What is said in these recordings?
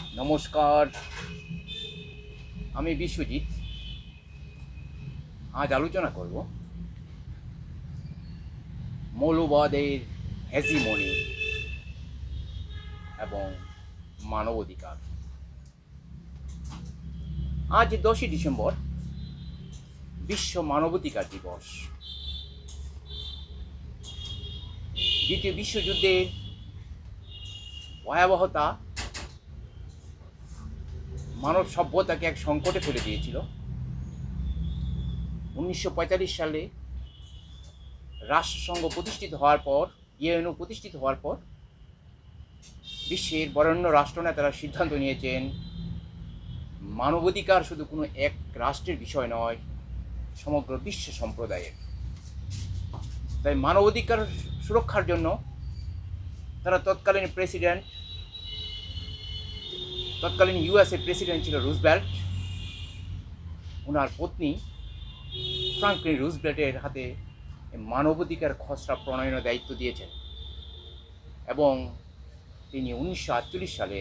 নমস্কার। আমি বিশ্বজিৎ। আজ আলোচনা করব মৌলবাদের হেজিমনি এবং মানবাধিকার। আজ দশই ডিসেম্বর, বিশ্ব মানবাধিকার দিবস। দ্বিতীয় বিশ্বযুদ্ধের ভয়াবহতা মানব সভ্যতাকে এক সংকটে ফেলে দিয়েছিল। উনিশশো পঁয়তাল্লিশ সালে রাষ্ট্রসংঘ প্রতিষ্ঠিত হওয়ার পর, ইউএনও প্রতিষ্ঠিত হওয়ার পর, বিশ্বের বরেণ্য রাষ্ট্রনেতারা সিদ্ধান্ত নিয়েছেন, মানবাধিকার শুধু কোনো এক রাষ্ট্রের বিষয় নয়, সমগ্র বিশ্ব সম্প্রদায়ের। তাই মানবাধিকার সুরক্ষার জন্য তারা তৎকালীন প্রেসিডেন্ট তৎকালীন ইউএসএ প্রেসিডেন্ট ছিল রুজবেল্ট ওনার পত্নী ফ্রাঙ্কলিন রুজবেল্টের হাতে মানবাধিকার খসড়া প্রণয়নের দায়িত্ব দিয়েছেন এবং তিনি উনিশশো আটচল্লিশ সালে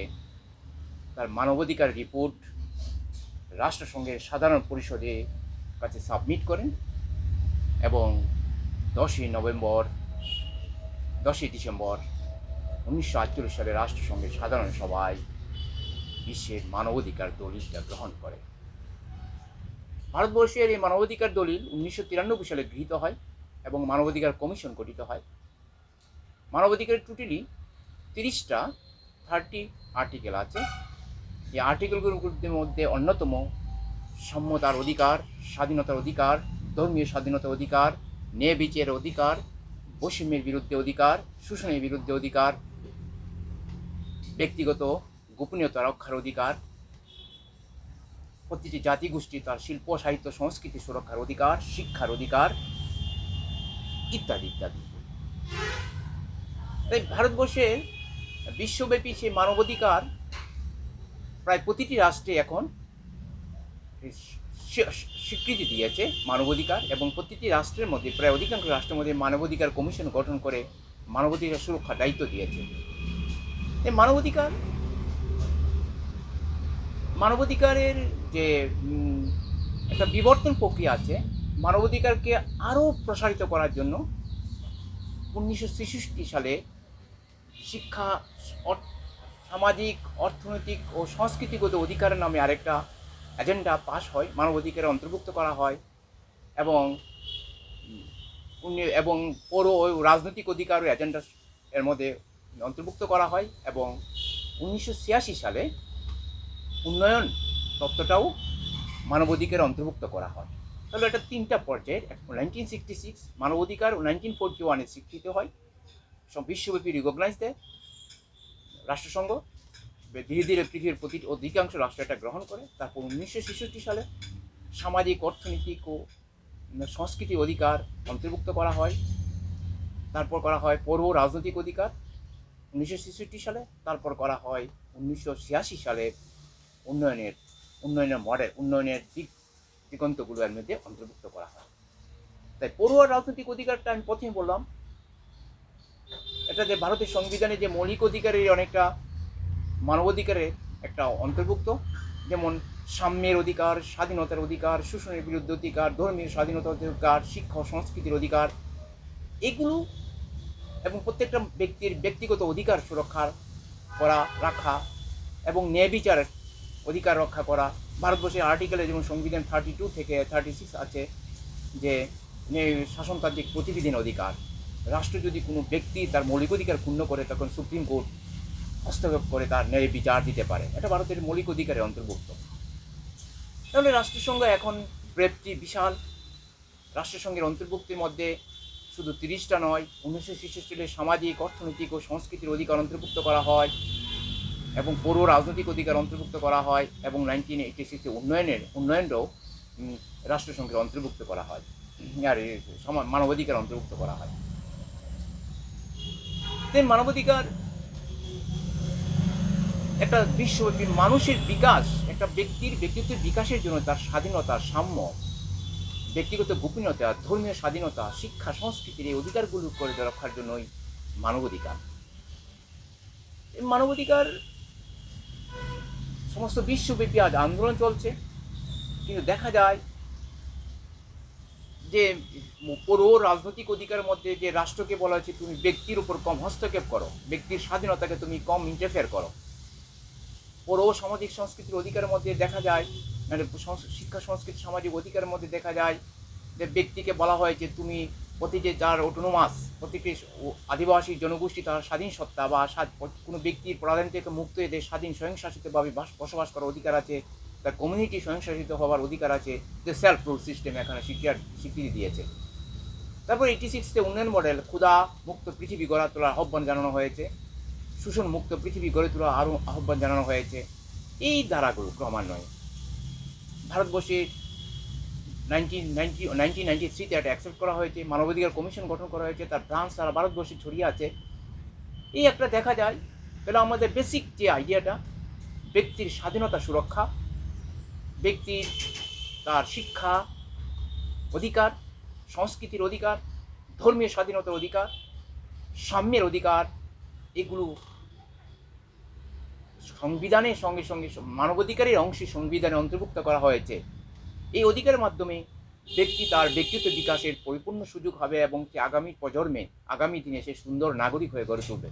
তার মানবাধিকার রিপোর্ট রাষ্ট্রসংঘের সাধারণ পরিষদে কাছে সাবমিট করেন এবং দশই নভেম্বর, দশই ডিসেম্বর উনিশশো আটচল্লিশ সালে রাষ্ট্রসংঘের সাধারণ সভায় বিশ্বের মানবাধিকার দলিলটা গ্রহণ করে। ভারতবর্ষের এই মানবাধিকার দলিল উনিশশো তিরানব্বই সালে গৃহীত হয় এবং মানবাধিকার কমিশন গঠিত হয়। মানবাধিকারের টোটালি তিরিশটা থার্টি আর্টিকেল আছে। এই আর্টিকেলগুলোর মধ্যে অন্যতম সম্মতার অধিকার, স্বাধীনতার অধিকার, ধর্মীয় স্বাধীনতার অধিকার, ন্যায় বিচারের অধিকার, বৈষম্যের বিরুদ্ধে অধিকার, শোষণের বিরুদ্ধে অধিকার, ব্যক্তিগত গোপনীয়তা রক্ষার অধিকার। প্রতিটি জাতিগোষ্ঠী তার শিল্প, সাহিত্য, সংস্কৃতি সুরক্ষার অধিকার, শিক্ষার অধিকার ইত্যাদি ইত্যাদি। তাই ভারতবর্ষে বিশ্বব্যাপী সেই মানবাধিকার প্রায় প্রতিটি রাষ্ট্রে এখন স্বীকৃতি দিয়েছে মানবাধিকার এবং প্রতিটি রাষ্ট্রের মধ্যে, প্রায় অধিকাংশ রাষ্ট্রের মধ্যে মানবাধিকার কমিশন গঠন করে মানবাধিকার সুরক্ষার দায়িত্ব দিয়েছে। এই মানবাধিকার মানবাধিকারের যে একটা বিবর্তন প্রক্রিয়া আছে, মানবাধিকারকে আরও প্রসারিত করার জন্য উনিশশো ছেষট্টি সালে শিক্ষা সামাজিক, অর্থনৈতিক ও সংস্কৃতিগত অধিকারের নামে আরেকটা এজেন্ডা পাশ হয়, মানবাধিকারে অন্তর্ভুক্ত করা হয় এবং এবং পৌর ও রাজনৈতিক অধিকার এজেন্ডা এর মধ্যে অন্তর্ভুক্ত করা হয় এবং উনিশশো ছিয়াশি সালে উন্নয়ন তত্ত্বটাও মানবাধিকারে অন্তর্ভুক্ত করা হয়। তাহলে এটা তিনটা পর্যায়ের নাইনটিন সিক্সটি সিক্স মানবাধিকার নাইনটিন ফোরটি ওয়ানে স্বীকৃত হয়। সব বিশ্বব্যাপী রিকগনাইজ দেয় রাষ্ট্রসংঘ ধীরে ধীরে পৃথিবীর প্রতি অধিকাংশ রাষ্ট্র এটা গ্রহণ করে। তারপর উনিশশো ছেষট্টি সালে সামাজিক, অর্থনৈতিক ও সংস্কৃতি অধিকার অন্তর্ভুক্ত করা হয়। তারপর করা হয় পৌর রাজনৈতিক অধিকার। উনিশশো ছেষট্টি সালে তারপর করা হয় উনিশশো ছিয়াশি সালে উন্নয়নের উন্নয়নের মডেল, উন্নয়নের দিক দিগন্তগুলো এর মধ্যে অন্তর্ভুক্ত করা হয়। তাই পড়ুয়া রাজনৈতিক অধিকারটা আমি প্রথমে বললাম, এটা যে ভারতের সংবিধানে যে মৌলিক অধিকারের অনেকটা মানবাধিকারের একটা অন্তর্ভুক্ত, যেমন সাম্যের অধিকার, স্বাধীনতার অধিকার, শোষণের বিরুদ্ধে অধিকার ধর্মীয় স্বাধীনতার অধিকার, শিক্ষা সংস্কৃতির অধিকার, এগুলো এবং প্রত্যেকটা ব্যক্তির ব্যক্তিগত অধিকার সুরক্ষার করা, রাখা এবং ন্যায় বিচারের অধিকার রক্ষা করা। ভারতবর্ষের আর্টিকেলে যেমন সংবিধান থার্টি টু থেকে থার্টি সিক্স আছে যে শাসনতান্ত্রিক প্রতিবিধান অধিকার। রাষ্ট্র যদি কোনো ব্যক্তি তার মৌলিক অধিকার ক্ষুণ্ণ করে, তখন সুপ্রিম কোর্ট হস্তক্ষেপ করে তার ন্যায় বিচার দিতে পারে। এটা ভারতের মৌলিক অধিকারের অন্তর্ভুক্ত। তাহলে রাষ্ট্রসংঘ এখন ব্রেপটি বিশাল। রাষ্ট্রসংঘের অন্তর্ভুক্তির মধ্যে শুধু তিরিশটা নয়, উনিশশো সালে সামাজিক, অর্থনৈতিক ও সংস্কৃতির অধিকার অন্তর্ভুক্ত করা হয়। এবং পৌর রাজনৈতিক অধিকার অন্তর্ভুক্ত করা হয় এবং নাইনটিন এইটি সিক্সে উন্নয়নের উন্নয়নটাও রাষ্ট্রসংঘের অন্তর্ভুক্ত করা হয়। আর সমান মানবাধিকার অন্তর্ভুক্ত করা হয়। তাই মানবাধিকার একটা বিশ্বব্যাপী মানুষের বিকাশ, একটা ব্যক্তির ব্যক্তিত্বের বিকাশের জন্য তার স্বাধীনতা সাম্য, ব্যক্তিগত গোপনীয়তা, ধর্মীয় স্বাধীনতা, শিক্ষা, সংস্কৃতির এই অধিকারগুলো করে রক্ষার জন্যই মানবাধিকার। মানবাধিকার সমস্ত বিশ্বব্যাপী আজ আন্দোলন চলছে। কিন্তু দেখা যায় যে পুরো রাজনৈতিক অধিকারের মধ্যে যে রাষ্ট্রকে বলা হয়েছে, তুমি ব্যক্তির উপর কম হস্তক্ষেপ করো, ব্যক্তির স্বাধীনতাকে তুমি কম ইন্টারফেয়ার করো। পুরো সামাজিক সংস্কৃতির অধিকারের মধ্যে দেখা যায় মানে শিক্ষা, সংস্কৃতি, সামাজিক অধিকারের মধ্যে দেখা যায় যে ব্যক্তিকে বলা হয় যে তুমি প্রতি যে যার অটোনোমাস প্রতিটি আদিবাসী জনগোষ্ঠী তার স্বাধীন সত্তা বা কোনো ব্যক্তির প্রাধান্য থেকে মুক্ত হয়ে স্বাধীন স্বয়ংশাসিতভাবে বাস- বসবাস করার অধিকার আছে তার কমিউনিটি স্বয়ংশাসিত হওয়ার অধিকার আছে, যে সেলফ রুল সিস্টেম এখানে স্বীকার স্বীকৃতি দিয়েছে। তারপর এইটি সিক্সতে উন্নয়ন মডেল ক্ষুদা মুক্ত পৃথিবী গড়া তোলার আহ্বান জানানো হয়েছে। শোষণ মুক্ত পৃথিবী গড়ে তোলা আরও আহ্বান জানানো হয়েছে। এই ধারাগুলো ক্রমান্বয়ে ভারতবর্ষে নাইনটিন, নাইনটি নাইনটি একটা অ্যাকসেপ্ট করা হয়েছে। মানবাধিকার কমিশন গঠন করা হয়েছে। তার ব্রাঞ্চ সারা ভারতবর্ষে ছড়িয়ে আছে। এই একটা দেখা যায়। তাহলে আমাদের বেসিক যে আইডিয়াটা ব্যক্তির স্বাধীনতা সুরক্ষা ব্যক্তির তার শিক্ষা অধিকার, সংস্কৃতির অধিকার, ধর্মীয় স্বাধীনতার অধিকার, সাম্যের অধিকার, এগুলো সংবিধানের সঙ্গে সঙ্গে মানবাধিকারের অংশে সংবিধানে অন্তর্ভুক্ত করা হয়েছে। এই অধিকারের মাধ্যমে ব্যক্তি তার ব্যক্তিত্ব বিকাশের পরিপূর্ণ সুযোগ হবে এবং সে আগামী প্রজন্মে, আগামী দিনে সে সুন্দর নাগরিক হয়ে গড়ে তুলবে।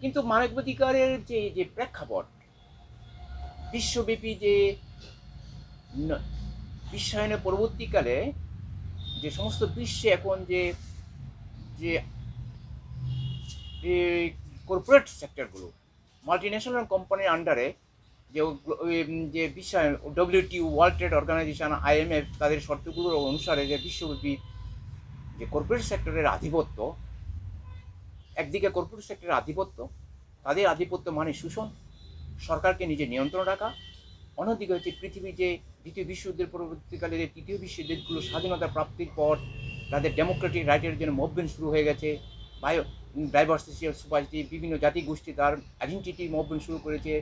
কিন্তু মানবাধিকারের যে যে প্রেক্ষাপট, বিশ্বব্যাপী যে বিশ্বায়নের পরবর্তীকালে যে সমস্ত বিশ্বে এখন যে যে কর্পোরেট সেক্টরগুলো মাল্টি ন্যাশনাল কোম্পানির আন্ডারে যে যে বিশ্বায়ন WTO world trade organisation IMF তাদের শর্তগুলোর অনুসারে যে বিশ্বব্যাপী যে কর্পোরেট সেক্টরের আধিপত্য, একদিকে কর্পোরেট সেক্টরের আধিপত্য, তাদের আধিপত্য মানে শোষণ, সরকারকে নিজে নিয়ন্ত্রণ রাখা, অন্যদিকে হচ্ছে পৃথিবী যে দ্বিতীয় বিশ্বযুদ্ধের পরবর্তীকালে যে তৃতীয় বিশ্ব দেশগুলো স্বাধীনতা প্রাপ্তির পর তাদের ডেমোক্রেটিক রাইটের জন্য মুভমেন্ট শুরু হয়ে গেছে, বায়ো ডাইভার্সিটি সোসাইটি বিভিন্ন জাতি গোষ্ঠী তার আইডেন্টিটি মুভমেন্ট শুরু করেছে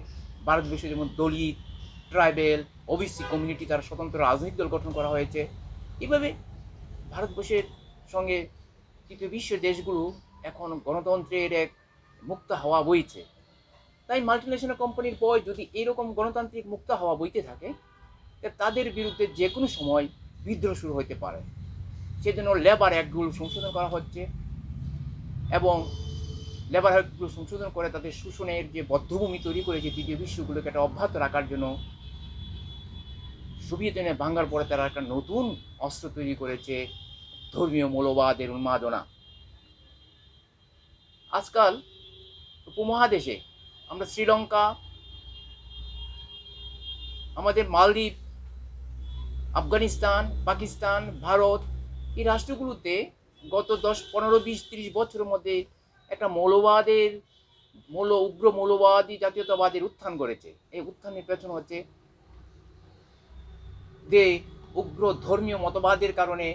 ভারতবর্ষে যেমন দলিত ট্রাইবেল ওবিসি কমিউনিটি তার স্বতন্ত্র রাজনৈতিক দল গঠন করা হয়েছে। এভাবে ভারতবর্ষের সঙ্গে তৃতীয় বিশ্ব দেশগুলো এখন গণতন্ত্রের এক মুক্ত হাওয়া বইছে। তাই মাল্টিনেশনাল কোম্পানির বয় যদি এরকম গণতান্ত্রিক মুক্ত হাওয়া বইতে থাকে তাদের বিরুদ্ধে যে কোনো সময় বিদ্রোহ শুরু হতে পারে। সেজন্য লেবার অ্যাক্টগুলো সংশোধন করা হচ্ছে এবং লেবার অ্যাক্টগুলো সংশোধন করে তাদের শোষণের যে বদ্ধভূমি তৈরি করেছে দ্বিতীয় বিশ্বগুলোকে একটা অব্যাহত রাখার জন্য সোভিয়েত ইউনিয়ন ভাঙ্গার পরে তারা একটা নতুন অস্ত্র তৈরি করেছে ধর্মীয় মৌলবাদের উন্মাদনা। আজকাল উপমহাদেশে আমরা শ্রীলঙ্কা, আমাদের মালদ্বীপ, আফগানিস্তান, পাকিস্তান, ভারত এই রাষ্ট্রগুলোতে গত দশ, পনেরো, বিশ, তিরিশ বছরের মধ্যে একটা মৌলবাদের, মৌল, উগ্র মৌলবাদী জাতীয়তাবাদের উত্থান করেছে। এই উত্থানের পেছনে হচ্ছে যে উগ্র ধর্মীয় মতবাদের কারণে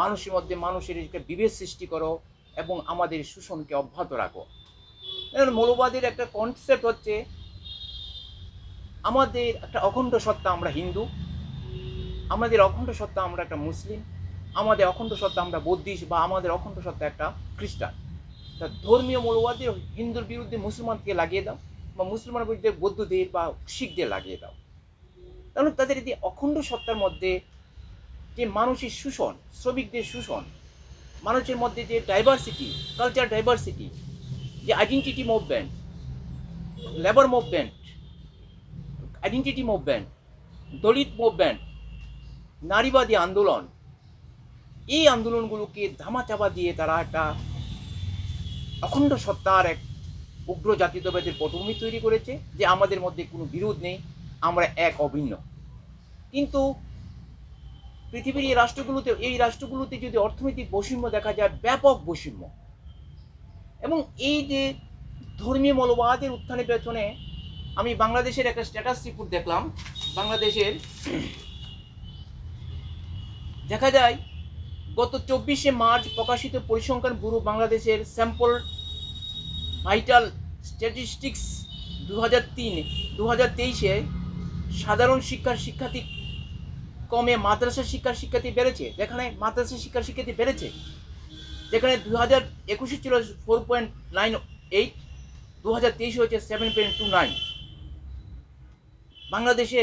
মানুষের মধ্যে মানুষের একটা বিভেদ সৃষ্টি করো এবং আমাদের শোষণকে অব্যাহত রাখো। মৌলবাদের একটা কনসেপ্ট হচ্ছে, আমাদের একটা অখণ্ড সত্তা আমরা হিন্দু, আমাদের অখণ্ড সত্তা আমরা একটা মুসলিম, আমাদের অখণ্ড সত্তা আমরা বৌদ্ধিস্ট বা আমাদের অখণ্ড সত্তা একটা খ্রিস্টান। তা ধর্মীয় মৌলবাদের হিন্দুর বিরুদ্ধে মুসলমানকে লাগিয়ে দাও বা মুসলমানের বিরুদ্ধে বৌদ্ধদের বা শিখদের লাগিয়ে দাও। তাহলে তাদের যে অখণ্ড সত্তার মধ্যে যে মানুষের শোষণ, শ্রমিকদের শোষণ, মানুষের মধ্যে যে ডাইভার্সিটি কালচার ডাইভার্সিটি যে identity movement labour movement identity movement Dalit movement নারীবাদী আন্দোলন, এই আন্দোলনগুলোকে ধামাচাপা দিয়ে তারা একটা অখণ্ড সত্তার এক উগ্র জাতিত্ববাদের পটভূমি তৈরি করেছে যে আমাদের মধ্যে কোনো বিরোধ নেই, আমরা এক অভিন্ন। কিন্তু পৃথিবীর এই রাষ্ট্রগুলোতে এই রাষ্ট্রগুলোতে যদি অর্থনৈতিক বৈষম্য দেখা যায়, ব্যাপক বৈষম্য। এবং এই যে ধর্মীয় মৌলবাদের উত্থানের পেছনে আমি বাংলাদেশের একটা স্ট্যাটাস রিপোর্ট দেখলাম। বাংলাদেশের দেখা যায় গত চব্বিশে মার্চ প্রকাশিত পরিসংখ্যান ব্যুরো বাংলাদেশের স্যাম্পল ভাইটাল স্ট্যাটিস্টিক্স দু হাজার তিন দু হাজার তেইশে সাধারণ শিক্ষার শিক্ষার্থী কমে মাদ্রাসা শিক্ষার শিক্ষার্থী বেড়েছে, যেখানে মাদ্রাসা শিক্ষার শিক্ষার্থী বেড়েছে, যেখানে দু হাজার একুশে ছিল ফোর পয়েন্ট নাইন এইট দু হাজার তেইশে হয়েছে সেভেন পয়েন্ট টু নাইন বাংলাদেশে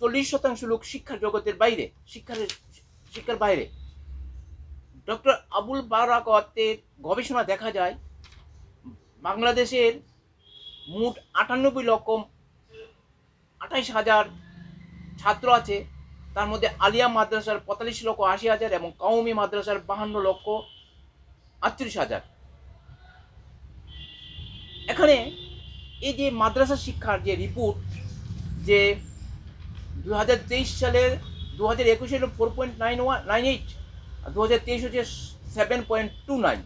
চল্লিশ শতাংশ লোক শিক্ষার জগতের বাইরে, শিক্ষার শিক্ষার বাইরে। ডক্টর আবুল বারাকতের গবেষণা দেখা যায়, বাংলাদেশের মোট আটানব্বই লক্ষ আঠাইশ হাজার ছাত্র আছে। তার মধ্যে আলিয়া মাদ্রাসার পঁয়তাল্লিশ লক্ষ আশি হাজার এবং কওমি মাদ্রাসার বাহান্ন লক্ষ আটত্রিশ হাজার। এখানে এই যে মাদ্রাসা শিক্ষার যে রিপোর্ট যে দু হাজার তেইশ সালের দু হাজার একুশে four point nine one nine eight দু হাজার তেইশ হচ্ছে সেভেন পয়েন্ট টু নাইন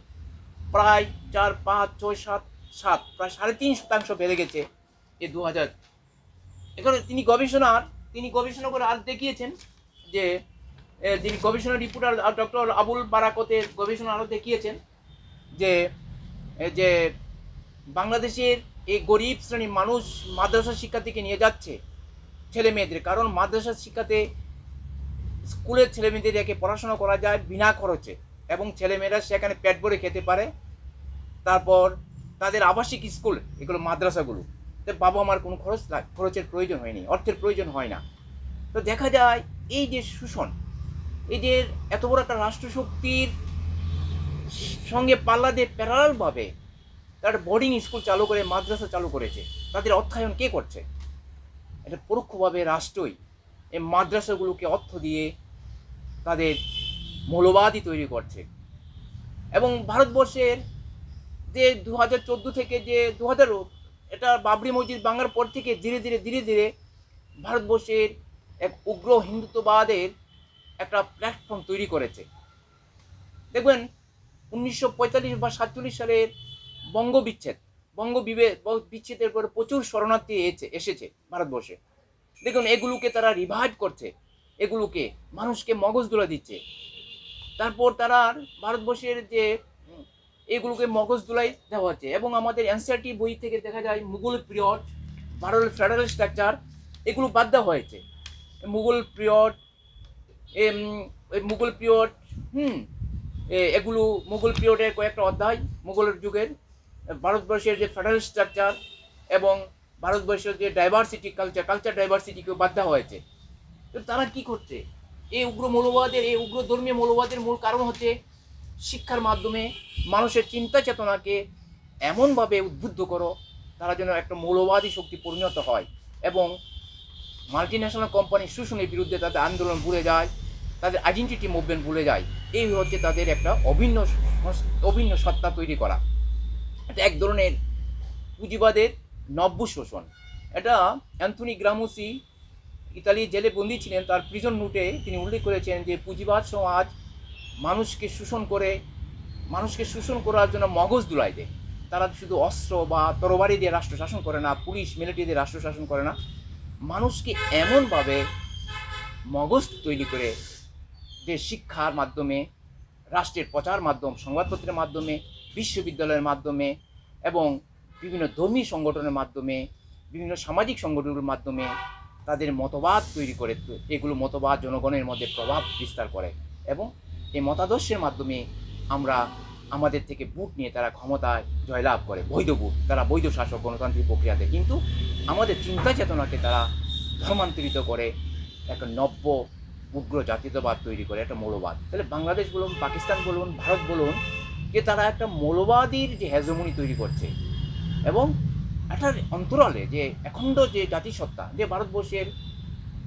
প্রায় চার পাঁচ ছয় সাত সাত প্রায় সাড়ে তিন শতাংশ বেড়ে গেছে এই দু হাজার এখানে তিনি গবেষণার তিনি গবেষণা করে আর দেখিয়েছেন যে এ, তিনি গবেষণা রিপোর্টার ডক্টর আবুল বারাকতের গবেষণা আরও দেখিয়েছেন যে যে বাংলাদেশের এই গরিব শ্রেণির মানুষ মাদ্রাসা শিক্ষা থেকে নিয়ে যাচ্ছে ছেলে মেয়েদের কারণ মাদ্রাসা শিক্ষাতে স্কুলের ছেলে মেয়েদের একে পড়াশোনা করা যায় বিনা খরচে এবং ছেলেমেয়েরা সেখানে পেট ভরে খেতে পারে। তারপর তাদের আবাসিক স্কুল, এগুলো মাদ্রাসাগুলো, তো বাবা মার কোনো খরচ খরচের প্রয়োজন হয়নি, অর্থের প্রয়োজন হয় না। তো দেখা যায় এই যে শোষণ, এই যে এত বড় একটা রাষ্ট্রশক্তির সঙ্গে পাল্লা দিয়ে প্যারালভাবে তারা বোর্ডিং স্কুল চালু করে, মাদ্রাসা চালু করেছে, তাদের অর্থায়ন কে করছে? এটা পরোক্ষভাবে রাষ্ট্রই এই মাদ্রাসাগুলোকে অর্থ দিয়ে তাদের মৌলবাদী তৈরি করছে। এবং ভারতবর্ষের যে দু হাজার চোদ্দ থেকে যে দু হাজার এটা বাবরি মসজিদ ভাঙার পর থেকে ধীরে ধীরে ধীরে ধীরে ভারতবর্ষের এক উগ্র হিন্দুত্ববাদের একটা প্ল্যাটফর্ম তৈরি করেছে। দেখবেন, উনিশশো পঁয়তাল্লিশ বা সাতচল্লিশ সালের বঙ্গ বিচ্ছেদ বঙ্গ বিভেদ বিচ্ছেদের পরে প্রচুর শরণার্থী এসেছে ভারতবর্ষে। দেখুন, এগুলোকে তারা রিভাইভ করছে। এগুলোকে মানুষকে মগজ তুলে দিচ্ছে। তারপর তারা ভারতবর্ষের যে এগুলোকে মগজ দুলাই দেওয়া হচ্ছে। এবং আমাদের এনসিআরটি বই থেকে দেখা যায়, Mughal period, Bharat federal structure এগুলো বাদ দেওয়া হয়েছে। মুঘল পিরিয়ড মুঘল পিরিয়ড, হুম এগুলো মুঘল পিরিয়ডের কয়েকটা অধ্যায় মুঘলের যুগের, ভারতবর্ষের যে ফেডারেল স্ট্রাকচার এবং ভারতবর্ষের যে ডাইভার্সিটি কালচার কালচার ডাইভার্সিটিকেও বাদ দেওয়া হয়েছে। তো তারা কি করছে? এই উগ্র মৌলবাদের, এই উগ্র ধর্মীয় মৌলবাদের মূল কারণ হচ্ছে শিক্ষার মাধ্যমে মানুষের চিন্তা চেতনাকে এমনভাবে উদ্বুদ্ধ করো, তারা যেন একটা মৌলবাদী শক্তি পরিণত হয় এবং মাল্টি ন্যাশনাল কোম্পানির শোষণের বিরুদ্ধে তাদের আন্দোলন ভুলে যায়, তাদের আইডেন্টিটি মুভমেন্ট ভুলে যায়। এই হচ্ছে তাদের একটা অভিন্ন অভিন্ন সত্তা তৈরি করা। এটা এক ধরনের পুঁজিবাদের নব্য শোষণ। এটা অ্যান্থনি গ্রামুসি ইতালি জেলে বন্দী ছিলেন, তার প্রিজন নোটে তিনি উল্লেখ করেছেন যে পুঁজিবাদ সমাজ মানুষকে শোষণ করে, মানুষকে শোষণ করার জন্য মগজ দুলাই দেয়। তারা শুধু অস্ত্র বা তরবারি দিয়ে রাষ্ট্র শাসন করে না, পুলিশ মিলিটারি দিয়ে রাষ্ট্র শাসন করে না। মানুষকে এমনভাবে মগজ তৈরি করে যে শিক্ষার মাধ্যমে, রাষ্ট্রের প্রচার মাধ্যম, সংবাদপত্রের মাধ্যমে, বিশ্ববিদ্যালয়ের মাধ্যমে এবং বিভিন্ন ধর্মী সংগঠনের মাধ্যমে, বিভিন্ন সামাজিক সংগঠনের মাধ্যমে তাদের মতবাদ তৈরি করে, এগুলো মতবাদ জনগণের মধ্যে প্রভাব বিস্তার করে এবং এই মতাদর্শের মাধ্যমে আমরা আমাদের থেকে বুট নিয়ে তারা ক্ষমতায় জয়লাভ করে, বৈধ বুট, তারা বৈধ শাসক গণতান্ত্রিক প্রক্রিয়াতে। কিন্তু আমাদের চিন্তা চেতনাকে তারা ধর্মান্তরিত করে একটা নব্য উগ্র জাতীয়তাবাদ তৈরি করে, একটা মৌলবাদ। তাহলে বাংলাদেশ বলুন, পাকিস্তান বলুন, ভারত বলুন, যে তারা একটা মৌলবাদীর যে হেজমনি তৈরি করছে এবং একটা অন্তরালে যে অখণ্ড যে জাতিসত্তা যে ভারতবর্ষের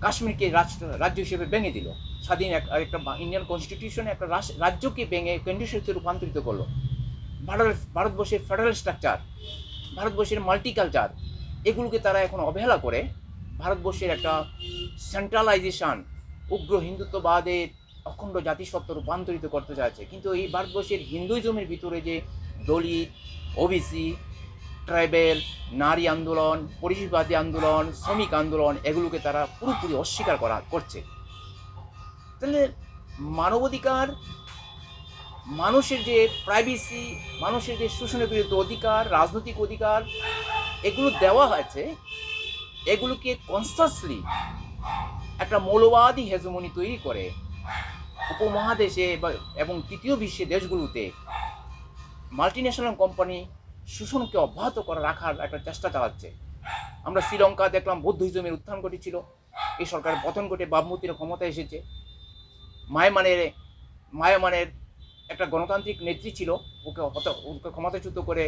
কাশ্মীরকে রাষ্ট্র, রাজ্য হিসেবে ভেঙে দিল, স্বাধীন এক একটা ইন্ডিয়ান কনস্টিটিউশনে একটা রাজ্যকে ভেঙে কেন্দ্রীয় রূপান্তরিত করল। ভারত, ভারতবর্ষের ফেডারেল স্ট্রাকচার ভারতবর্ষের মাল্টিকালচার এগুলোকে তারা এখন অবহেলা করে ভারতবর্ষের একটা সেন্ট্রালাইজেশন উগ্র হিন্দুত্ববাদের অখণ্ড জাতিসত্ত্ব রূপান্তরিত করতে চাইছে। কিন্তু এই ভারতবর্ষের হিন্দুইজমের ভিতরে যে দলিত ওবিসি ট্রাইবেল, নারী আন্দোলন পরিবেশবাদী আন্দোলন, শ্রমিক আন্দোলন, এগুলোকে তারা পুরোপুরি অস্বীকার করা করছে। তাহলে মানবাধিকার, মানুষের যে প্রাইভেসি মানুষের যে শোষণের বিরুদ্ধে অধিকার, রাজনৈতিক অধিকার, এগুলো দেওয়া হয়েছে, এগুলোকে কনসাসলি একটা মৌলবাদী হেজমনি তৈরি করে উপমহাদেশে এবং তৃতীয় বিশ্বের দেশগুলোতে মাল্টি ন্যাশনাল কোম্পানি শোষণকে অব্যাহত করে রাখার একটা চেষ্টা চালাচ্ছে। আমরা শ্রীলঙ্কা দেখলাম বৌদ্ধইজমের উত্থান ঘটেছিল এই সরকারের পতন ঘটে বাবমূর্তির ক্ষমতা এসেছে। মায়ামানের মায়ামানের একটা গণতান্ত্রিক নেত্রী ছিল। ওকে ওকে ক্ষমতাচ্যুত করে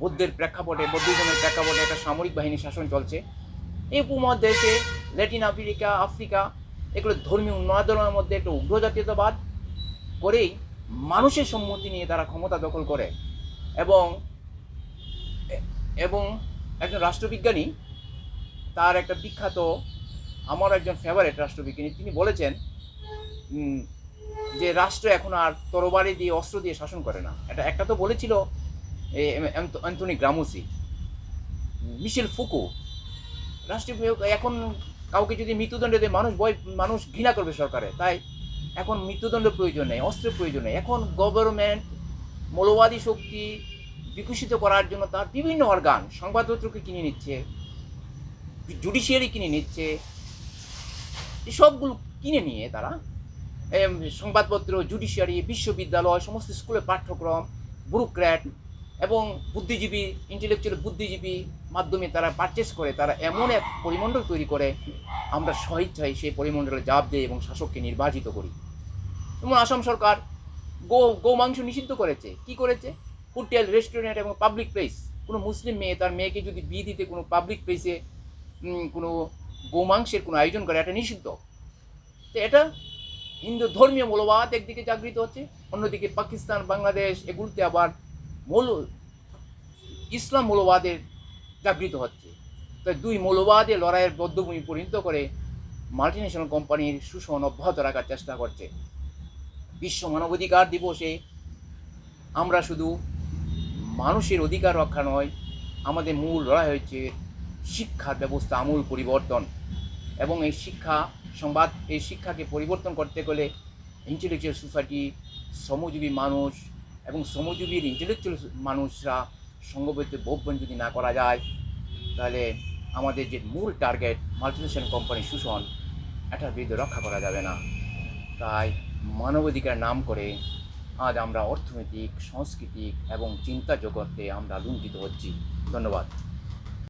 বৌদ্ধের প্রেক্ষাপটে বৌদ্ধজনের প্রেক্ষাপটে একটা সামরিক বাহিনী শাসন চলছে। এই উপমহাদেশে, ল্যাটিন আমেরিকা, আফ্রিকা, এগুলো ধর্মীয় উন্মাদনার মধ্যে একটা উগ্র জাতীয়তাবাদ করেই মানুষের সম্মতি নিয়ে তারা ক্ষমতা দখল করে। এবং এবং একজন রাষ্ট্রবিজ্ঞানী, তার একটা বিখ্যাত, আমার একজন ফেভারিট রাষ্ট্রবিজ্ঞানী, তিনি বলেছেন যে রাষ্ট্র এখন আর তরবারি দিয়ে, অস্ত্র দিয়ে শাসন করে না। এটা একটা তো বলেছিল অ্যান্থনি গ্রামুসি। মিশেল ফুকু রাষ্ট্রীয় এখন কাউকে যদি মৃত্যুদণ্ড দেয়, মানুষ ভয়, মানুষ ঘৃণা করবে সরকারে। তাই এখন মৃত্যুদণ্ড প্রয়োজন নেই, অস্ত্রের প্রয়োজন নেই। এখন গভর্নমেন্ট মৌলবাদী শক্তি বিকশিত করার জন্য তার বিভিন্ন অর্গান সংবাদপত্রকে কিনে নিচ্ছে জুডিশিয়ারি কিনে নিচ্ছে সবগুলো কিনে নিয়ে তারা সংবাদপত্র জুডিশিয়ারি বিশ্ববিদ্যালয়, সমস্ত স্কুলের পাঠ্যক্রম ব্যুরোক্র্যাট এবং বুদ্ধিজীবী ইন্টেলেকচুয়াল বুদ্ধিজীবী মাধ্যমে তারা পারচেস করে, তারা এমন এক পরিমণ্ডল তৈরি করে, আমরা স্বইচ্ছায় সেই পরিমণ্ডলে জাপ দিই এবং শাসককে নির্বাচিত করি। যেমন আসাম সরকার গো গো মাংস নিষিদ্ধ করেছে। কি করেছে? হোটেল রেস্টুরেন্ট এবং পাবলিক প্লেস কোনো মুসলিম মেয়ে তার মেয়েকে যদি বিয়ে দিতে কোনো পাবলিক প্লেসে কোনো গোমাংসের কোনো আয়োজন করে, এটা নিষিদ্ধ। তো এটা হিন্দু ধর্মীয় মৌলবাদ একদিকে জাগৃত হচ্ছে, অন্যদিকে পাকিস্তান, বাংলাদেশ এগুলোতে আবার মৌল, ইসলাম মৌলবাদের জাগৃত হচ্ছে। তাই দুই মৌলবাদের লড়াইয়ের বদ্ধভূমি পরিণত করে মাল্টিনেশনাল কোম্পানির শোষণ অব্যাহত রাখার চেষ্টা করছে। বিশ্ব মানবাধিকার দিবসে আমরা শুধু মানুষের অধিকার রক্ষা নয়, আমাদের মূল লড়াই হচ্ছে শিক্ষার ব্যবস্থা, আমূল পরিবর্তন। এবং এই শিক্ষা সংবাদ, এই শিক্ষাকে পরিবর্তন করতে গেলে ইন্টেলেকচুয়াল সোসাইটি শ্রমজীবী মানুষ এবং শ্রমজীবীর ইন্টেলেকচুয়াল মানুষরা সঙ্গবদ্ধ ভোগবন যদি না করা যায়, তাহলে আমাদের যে মূল টার্গেট মাল্টিনেশনাল কোম্পানি শোষণ এটার বিরুদ্ধে রক্ষা করা যাবে না। তাই মানবাধিকার নাম করে আজ আমরা অর্থনৈতিক সাংস্কৃতিক এবং চিন্তা জগতে আমরা লুণ্ঠিত হচ্ছি। ধন্যবাদ।